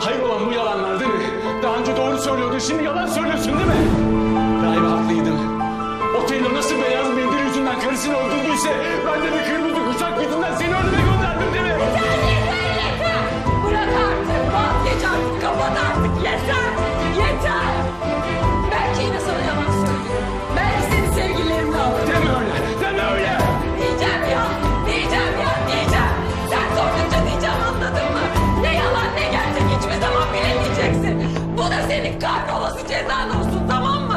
Hayır olan bu yalanlar değil mi? Daha önce doğru söylüyordun, şimdi yalan söylüyorsun değil mi? Daima haklıydım. O Taylor nasıl beyaz mendil yüzünden karısını öldürdüyse... ...ben de bir kırmızı kuşak yüzünden seni önüme gönderdim değil mi? Yeter, yeter, yeter! Bırak artık, vazgeç artık, kapat artık, yeter! Senin kahrolası cezan olsun tamam mı?